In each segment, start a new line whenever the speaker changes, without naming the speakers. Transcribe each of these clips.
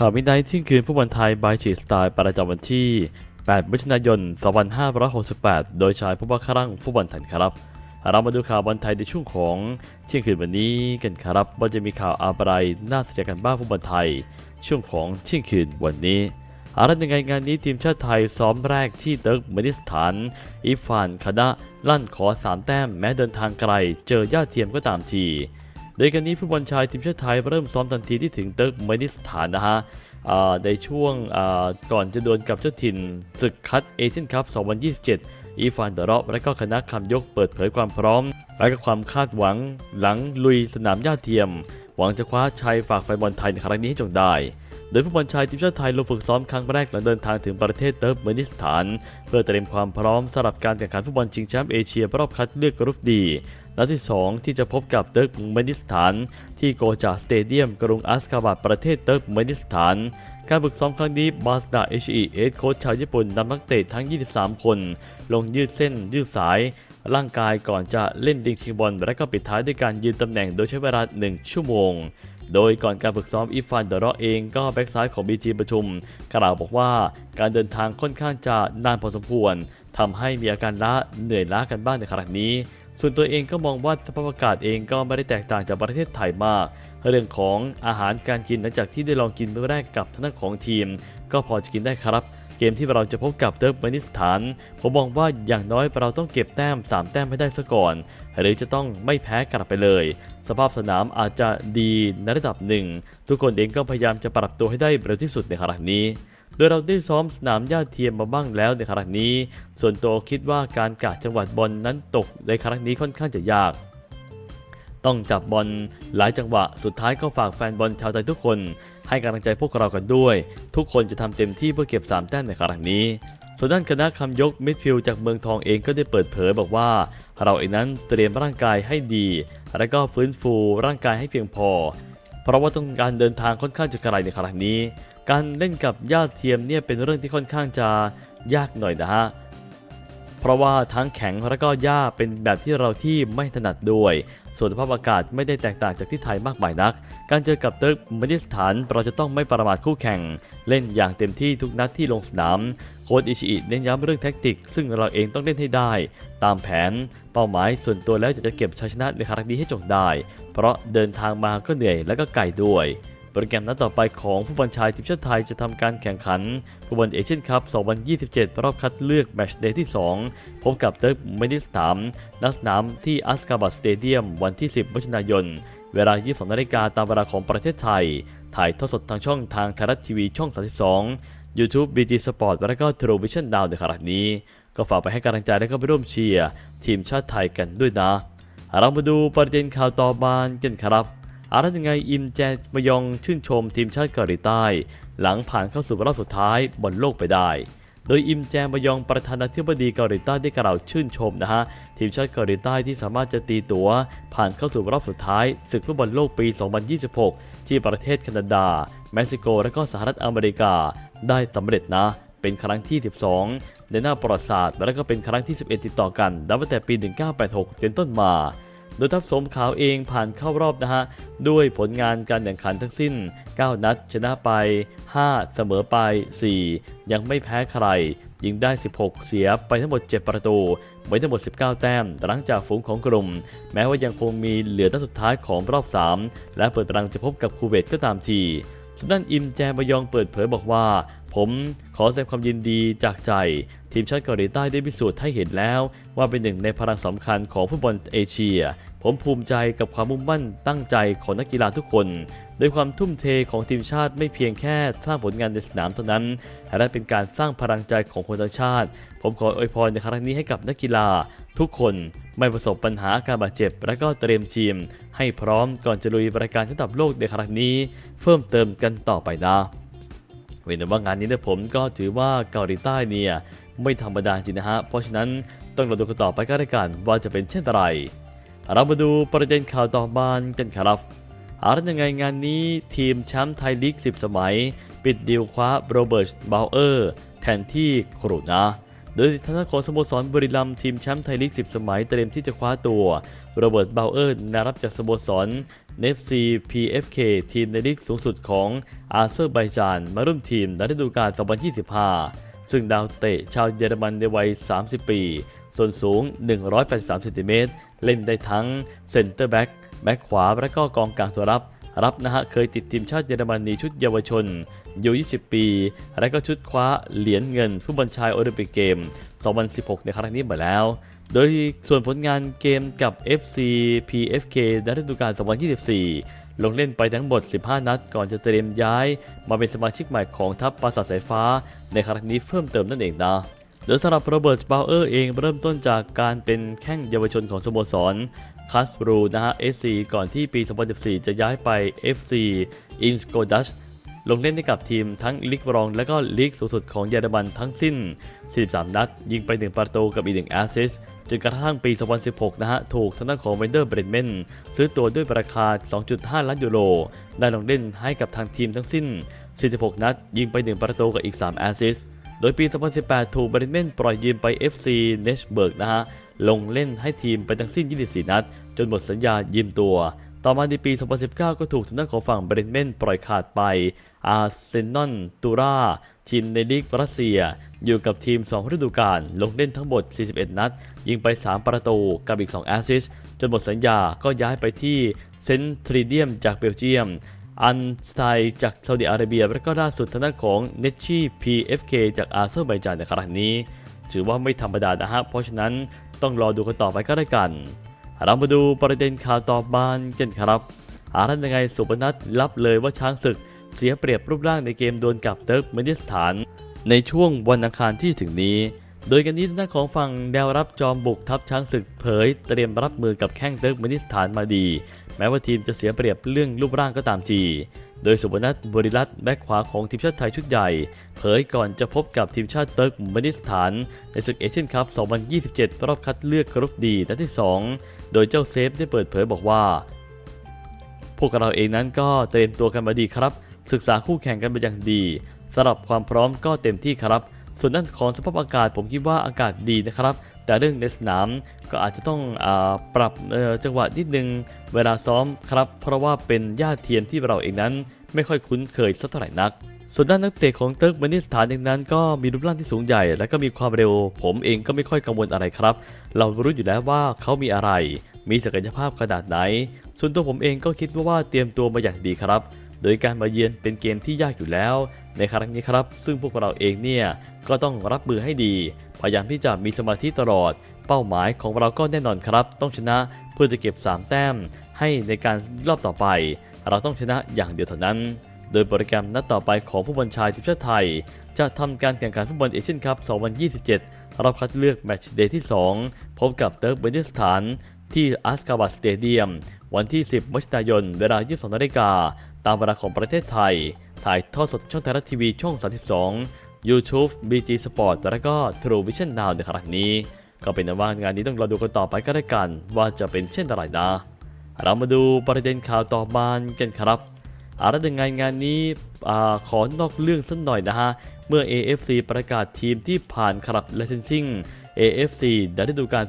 ข่าวมิดไนท์ที่ยงคืนฟุตบอลไทยบายชีสไตล์ประจำวันที่ 8 มิถุนายน 2568 โดยชายผู้ว่าครั่งฟุตบอลไทยครับ เรามาดูข่าวบอลไทยในช่วงของเที่ยงคืนวันนี้กันครับ ว่าจะมีข่าวอะไรน่าสนใจกันบ้างฟุตบอลไทย ช่วงของเที่ยงคืนวันนี้อะไรยังไงงานนี้ทีมชาติไทยซ้อมแรกที่เติร์กเมนิสถานอีฟานคณะลั่นขอ 3 แต้มแม้เดินทางไกล เจอญาติเทียมก็ตามที โดยกันนี้ฟุตบอลชายทีมชาติไทยเริ่มซ้อมทันทีที่ถึงเติร์กเมนิสถานนะฮะในช่วงก่อนจะดวลกับเจ้าถิ่นศึกคัดเอเชียนคัพ 2027 อีฟานเดอร์และก็คณะคำยกเปิดเผยความพร้อม และก็ความคาดหวังหลังลุยสนามหญ้าเทียม หวังจะคว้าชัยฝากแฟนบอลไทยในครั้งนี้ให้จงได้โดยฟุตบอลชายทีมชาติไทยลงฝึกซ้อมครั้งแรกหลังเดินทางถึงประเทศเติร์กเมนิสถาน เพื่อเตรียมความพร้อมสำหรับการแข่งขันฟุตบอลชิงแชมป์เอเชียรอบคัดเลือกกรุ๊ปดี นัดที่ 2 ที่จะพบกับเติร์กเมนิสถาน ที่โกจาสเตเดียมกรุงอัสคาบัดประเทศเติร์กเมนิสถาน การฝึกซ้อมครั้งนี้บาสดาเอชีเอสโค้ชชาวญี่ปุ่นนำนักเตะทั้ง 23 คน ลงยืดเส้นยืดสาย ร่างกายก่อนจะเล่นดิงชิงบอลและก็ปิดท้ายด้วยการยืนตำแหน่งโดยใช้เวลา 1 ชั่วโมงโดยก่อนการฝึกซ้อมอีฟานเดอร์เองก็แบ็กซ้ายของบีจีประชุม กล่าวบอกว่าการเดินทางค่อนข้างจะนานพอสมควรทำให้มีอาการล้าเหนื่อยล้ากันบ้างในขณะนี้ ส่วนตัวเองก็มองว่าสภาพอากาศเองก็ไม่ได้แตกต่างจากประเทศไทยมาก เรื่องของอาหารการกินหลังจากที่ได้ลองกินเมื้อแรกกับทางด้านของทีม ก็พอจะกินได้ครับ เกมที่เราจะพบกับเติร์กเมนิสถาน ผมมองว่าอย่างน้อยเราต้องเก็บแต้ม 3 แต้มให้ได้ซะก่อน หรือจะต้องไม่แพ้กลับไปเลย สภาพสนามอาจจะดีในระดับหนึ่งทุกคนเองก็พยายามจะปรับตัวให้ได้เร็วที่สุดในขณะนี้ โดยเราได้ซ้อมสนามหญ้าเทียมมาบ้างแล้วในครั้งนี้ ส่วนตัวคิดว่าการกะจังหวัดบอลนั้นตกในครั้งนี้ค่อนข้างจะยาก ต้องจับบอลหลายจังหวะ สุดท้ายก็ฝากแฟนบอลชาวไทยทุกคน ให้กำลังใจพวกเรากันด้วย ทุกคนจะทำเต็มที่เพื่อเก็บ3แต้มในครั้งนี้ส่วนด้านคณะคำยกมิดฟิลด์จากเมืองทองเองก็ได้เปิดเผยบอกว่า เราเองนั้นเตรียมร่างกายให้ดี และก็ฟื้นฟูร่างกายให้เพียงพอ เพราะว่าต้องการเดินทางค่อนข้างจะไกลในครั้งนี้ การเล่นกับญาติเทียมเนี่ยเป็นเรื่องที่ค่อนข้างจะยากหน่อยนะฮะ เพราะว่าทั้งแข็งและก็หญ้าเป็นแบบที่เราที่ไม่ถนัดด้วย ส่วนสภาพอากาศไม่ได้แตกต่างจากที่ไทยมากมายนัก การเจอกับเติร์กเมนิสถานเราจะต้องไม่ประมาทคู่แข่ง เล่นอย่างเต็มที่ทุกนัดที่ลงสนาม โค้ชอิชิอิเน้นย้ำเรื่องแท็กติก ซึ่งเราเองต้องเล่นให้ได้ ตามแผน เป้าหมายส่วนตัวแล้วจะเก็บชัยชนะในครั้งนี้ให้จงได้ เพราะเดินทางมาก็เหนื่อยและก็ไกลด้วย โปรแกรมนัดต่อไปของฟุตบอลชายทีมชาติไทยจะทำการแข่งขันฟุตบอลเอเชียนคัพ 2027 รอบคัดเลือกแมตช์เดย์ที่ 2 พบกับเติร์กเมนิสถานณสนามที่อัสกาบัดสเตเดียมวันที่ 10มิถุนายน เวลา 22นาฬิกาตามเวลาของประเทศไทย ถ่ายทอดสดทางช่องทางไทยรัฐทีวีช่อง 32 YouTube BG Sport และก็ True Vision Now ในขณะนี้ ก็ฝากไปให้กำลังใจและก็ไปร่วมเชียร์ทีมชาติไทยกันด้วยนะ เรามาดูประเด็นข่าวต่อบานกันครับ อะไรยังไงอิมแจมยองชื่นชมทีมชาติเกาหลีใต้ หลังผ่านเข้าสู่รอบสุดท้ายบนโลกไปได้ โดยอิมแจมยองประธานาธิบดีเกาหลีใต้ได้กล่าวชื่นชมนะฮะทีมชาติเกาหลีใต้ที่สามารถจะตีตัว ผ่านเข้าสู่รอบสุดท้ายศึกฟุตบอลโลกปี 2026 ที่ประเทศแคนาดา เม็กซิโก และก็สหรัฐอเมริกา ได้สำเร็จนะเป็นครั้งที่ 12 ในหน้าประวัติศาสตร์และก็เป็นครั้งที่ 11 ติดต่อกันนับตั้งแต่ปี 1986 เป็นต้นมา โดยทัพสมขาวเองผ่านเข้ารอบนะฮะ ด้วยผลงานการแข่งขันทั้งสิ้น 9 นัดชนะไป 5 เสมอไป 4 ยังไม่แพ้ใคร ยิงได้ 16 เสียไปทั้งหมด 7 ประตูไว้ทั้งหมด 19 แต้ม หลังจากฝูงของกลุ่ม แม้ว่ายังคงมีเหลือนัดสุดท้ายของรอบ 3 และเปิดรังจะพบกับคูเวตก็ตามทีส่วนด้านอิมแจมบยองเปิดเผยบอกว่า ผมขอแสดงความยินดีจากใจ ทีมชาติเกาหลีใต้ได้พิสูจน์ให้เห็นแล้ว ว่าเป็นหนึ่งในพลังสำคัญของฟุตบอลเอเชีย ผมภูมิใจกับความมุ่งมั่นตั้งใจของนักกีฬาทุกคน โดยความทุ่มเทของทีมชาติไม่เพียงแค่สร้างผลงานในสนามเท่านั้นแต่ได้เป็นการสร้างพลังใจของคนทั้งชาติ ผมขออวยพรในครั้งนี้ให้กับนักกีฬา ทุกคนไม่ประสบปัญหาการบาดเจ็บ และก็เตรียมทีม ให้พร้อมก่อนจะลุยรายการระดับโลกในครั้งนี้ เพิ่มเติมกันต่อไปนะเว้นแต่ว่างานนี้นี่ยผมก็ถือว่าเกาหลีใต้เนี่ยไม่ธรรมดาจริงนะฮะเพราะฉะนั้นต้องรอดูกันต่อไปก็แล้วกันว่าจะเป็นเช่นไร เรามาดูประเด็นข่าวต่อบานกันครับอารัยังไงงานนี้ทีมแชมป์ไทยลีก 10 สมัย ปิดดีลคว้าโรเบิร์ตบาวเออร์แทนที่ครูนะโดยทางด้านของสโมสรบุรีรัมย์ทีมแชมป์ไทยลีก 10 สมัยเตรียมที่จะคว้าตัวโรเบิร์ตบาวเออร์นารับจากสโมสรเนฟซี PFK ทีมในลีกสูงสุดของอาเซอร์ไบจานมาร่วมทีมในฤดูกาล 2025 ซึ่งดาวเตะชาวเยอรมันในวัย 30 ปี ส่วนสูง 183 เซนติเมตร เล่นได้ทั้งเซนเตอร์แบ็กแบ็กขวาและก็กองกลางตัวรับ รับนะฮะเคยติดทีมชาติเยอรมนีชุดเยาวชนอยู่20 ปี และก็ชุดคว้าเหรียญเงินฟุตบอลชายโอลิมปิกเกม 2016 ในครั้งนี้มาแล้ว โดยส่วนผลงานเกมกับ FC PFK ในฤดูกาล 2024 ลงเล่นไปทั้งหมด 15 นัด ก่อนจะเตรียมย้าย มาเป็นสมาชิกใหม่ของทัพปราสาทสายฟ้า ในครั้งนี้เพิ่มเติมนั่นเองนะ โดยสำหรับโรเบิร์ตบาวเออร์เองเริ่มต้นจากการเป็นแข้งเยาวชนของสโมสรคัสบรูนะฮะ SC ก่อนที่ปี 2014 จะย้ายไป FC i n s k o d a s ลงเล่นให้กับทีมทั้งลีกรอง และก็ลีกสูงสุดของเยอรมันทั้งสิ้น 43 นัด ยิงไป 1 ประตูกับอีก1แอสซิสจนกระทั่งปี 2016 นะฮะ ถูกทางด้านของเวนเดอร์เบรนเมนซื้อตัวด้วยราคา 2.5 ล้านยูโร ได้ลงเล่นให้กับทางทีมทั้งสิ้น 46 นัด ยิงไป 1 ประตูกับอีก3แอสซิส โดยปี 2018 ถูกบรนเมนปล่อยยืมไป FC เนชเบิร์กนะฮะ ลงเล่นให้ทีมไปทั้งสิ้น 24 นัด จนหมดสัญญายืมตัว ต่อมาในปี 2019 ก็ถูกทางด้านของฝั่งบรนเมนปล่อยขาดไป อาร์เซนอลตูราทีมในลีกรัสเซีย อยู่กับทีม 2 ฤดูกาลลงเล่นทั้งหมด 41 นัด ยิงไป 3 ประตูกับอีก 2 แอสซิสจนหมดสัญญาก็ย้ายไปที่เซนทริเดียมจากเบลเยียม อันสไตน์จากซาอุดิอาระเบีย และก็ล่าสุดทางด้านของเนชชี่ PFK จากอาเซอร์ไบจานในครั้งนี้ ถือว่าไม่ธรรมดานะฮะ เพราะฉะนั้นต้องรอดูกันต่อไปก็ได้กัน เรามาดูประเด็นข่าวต่อมากันครับอารันยังไงสุพนัทรับเลยว่าช้างศึกเสียเปรียบรูปร่างในเกมดวลกับเติร์กเมนิสถาน ในช่วงวันอังคารที่ถึงนี้ โดยกันนี้ทางด้านของฝั่งแนวรับจอมบุกทัพช้างศึกเผย เตรียมรับมือกับแข้งเติร์กเมนิสถานมาดี แม้ว่าทีมจะเสียเปรียบเรื่องรูปร่างก็ตามที โดยสุพนัทบริรัตแบ็คขวาของทีมชาติไทยชุดใหญ่ เผยก่อนจะพบกับทีมชาติเติร์กเมนิสถาน ในศึกเอเชียนคัพ 2027 รอบคัดเลือกกรุ๊ปดีนัดที่ 2 โดยเจ้าเซฟได้เปิดเผยบอกว่า พวกเราเองนั้นก็เตรียมตัวกันมาดีครับ ศึกษาคู่แข่งกันเป็นอย่างดีสำหรับความพร้อมก็เต็มที่ครับ ส่วนด้านของสภาพอากาศผมคิดว่าอากาศดีนะครับ แต่เรื่องในสนามก็อาจจะต้องอปรับจังหวะนิดนึงเวลาซ้อมครับ เพราะว่าเป็นญาติเทียมที่เราเองนั้น ไม่ค่อยคุ้นเคยสักเท่าไหร่นัก ส่วนด้านนักเตะของเติร์กเมนิสถานเองนั้น ก็มีรูปร่างที่สูงใหญ่ และก็มีความเร็ว ผมเองก็ไม่ค่อยกังวลอะไรครับ เรารู้อยู่แล้วว่าเขามีอะไร มีศักยภาพขนาดไหน ส่วนตัวผมเองก็คิดว่าว่าเตรียมตัวมาอย่างดีครับ โดยการมาเยือนเป็นเกมที่ยากอยู่แล้ว ในครั้งนี้ครับ ซึ่งพวกเราเองเนี่ยก็ต้องรับมือให้ดี พยายามที่จะมีสมาธิตลอด เป้าหมายของเราก็แน่นอนครับ ต้องชนะเพื่อจะเก็บ 3 แต้ม ให้ในการรอบต่อไป เราต้องชนะอย่างเดียวเท่านั้น โดยโปรแกรมนัดต่อไปของฟุตบอลชายทีมชาติไทย จะทำการแข่งขันฟุตบอลเอเชียนคัพ 2027รอบคัดเลือกแมตช์เดย์ที่ 2 พบกับเติร์กเบนิสถานที่อัสกาบัตสเตเดียม วันที่ 10มิถุนายน เวลา 22นาฬิกา ตามเวลาของประเทศไทย ถ่ายทอดสดช่องไทยรัฐทีวีช่อง 32 YouTube BG Sport และก็ True Vision Now ในครั้งนี้ ก็เป็นว่างานนี้ต้องรอดูกันต่อไปก็ได้กัน ว่าจะเป็นเช่นไรนะ เรามาดูประเด็นข่าวต่อมากันครับอาระดังงานงานนี้อขอนอกเรื่องสักหน่อยนะฮะ เมื่อ AFC ประกาศทีมที่ผ่านครับ Licensing AFC ในฤดูกาล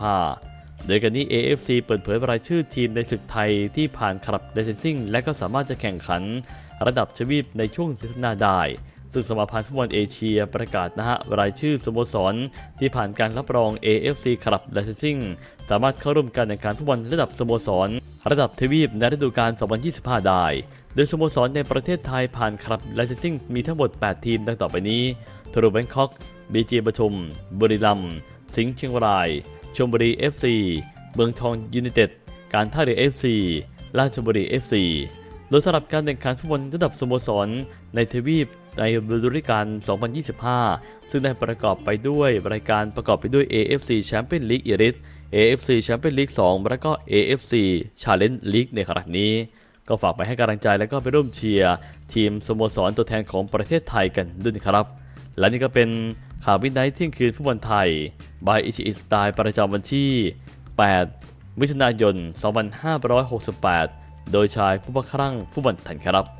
2025 โดยกันนี้ AFC เปิดเผยรายชื่อทีมในศึกไทยที่ผ่านครับ Licensing และก็สามารถจะแข่งขันระดับทวีปในช่วงซีซั่นหน้าได้ ซึ่งสมาพันธ์ฟุตบอลเอเชียประกาศนะฮะรายชื่อสโมสร ที่ผ่านการรับรอง AFC ครับ Licensing สามารถเข้าร่วมการแข่งขันฟุตบอลระดับสโมสร ระดับทวีปในฤดูกาล 2025 ได้ โดยสโมสรในประเทศไทยผ่านครับไลเซนซิ่งมีทั้งหมด 8 ทีมดังต่อไปนี้ทรูแบงคอกบีจีปทุม บุรีรัมย์ สิงห์เชียงราย ชลบุรี FC เมืองทองยูไนเต็ด การท่าเรือ FC ราชบุรี FC โดยสำหรับการแข่งขันฟุตบอลระดับสโมสร ในทวีปในฤดูกาล 2025 ซึ่งได้ประกอบไปด้วยรายการประกอบไปด้วย AFC Champions League Elite AFC Champions League 2 และก็ AFC Challenge League ในครั้งนี้ ก็ฝากไปให้กำลังใจและก็ไปร่วมเชียร์ ทีมสโมสรตัวแทนของประเทศไทยกันด้วยครับ และนี่ก็เป็น ข่าววิดไนท์เที่ยงคืนฟุตบอลไทย บายอิชิอิสไตล์ประจำวันที่ 8 มิถุนายน 2568 โดยชายผู้บังคับฟุตบอลไทยครับ